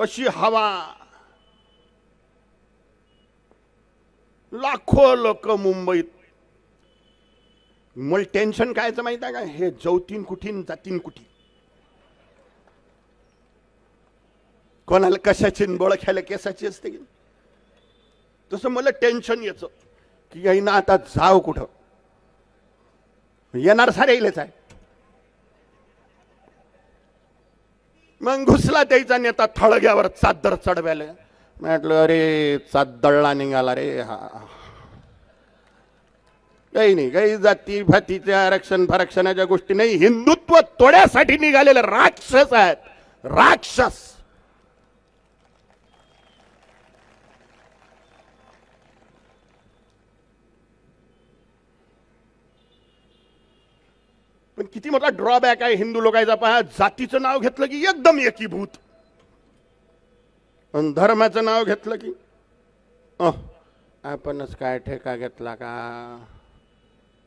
अशी हवा. लाखो लोक मुंबईत. मला टेन्शन कायचं माहीत आहे का? हे जवतीन कुठीन जातीन कुठी कोणाला कशाची बोळ खायला केसाची असते की? तसं मला टेन्शन यायचं की ना आता जाव कुठं? येणार सारे येईलच आहे. मग घुसला त्याचा नेता थळग्यावर चादर चढव्याले. म्हटलं अरे चादळला निघाला रे हा काही नाही काही जाती भातीच्या आरक्षण फरक्षणाच्या गोष्टी नाही. हिंदुत्व तोड्यासाठी निघालेले राक्षस आहेत. राक्षस. पण किती मोठा ड्रॉबॅक आहे. हिंदू लोकांचा पहा जातीचं नाव घेतलं की एकदम एकीभूत. आणि धर्माचं नाव घेतलं की अह, आपणच काय ठेका घेतला का?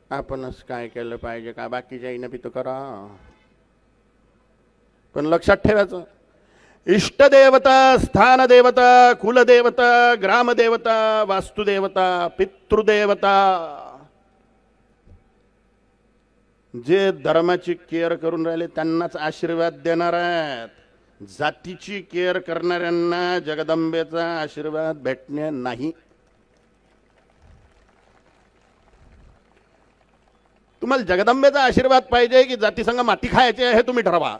आपणच काय केलं पाहिजे का? बाकीच्या बी तो करा. पण लक्षात ठेवायचं इष्टदेवता स्थानदेवता कुलदेवता ग्रामदेवता वास्तुदेवता पितृदेवता जे धर्माची केअर करून राहिले त्यांनाच आशीर्वाद देणार आहेत. जातीची केअर करणाऱ्यांना जगदंबेचा आशीर्वाद भेटणे नाही. तुम्हाला जगदंबेचा आशीर्वाद पाहिजे की जातीसंघ माती खायचे हे तुम्ही ठरवा.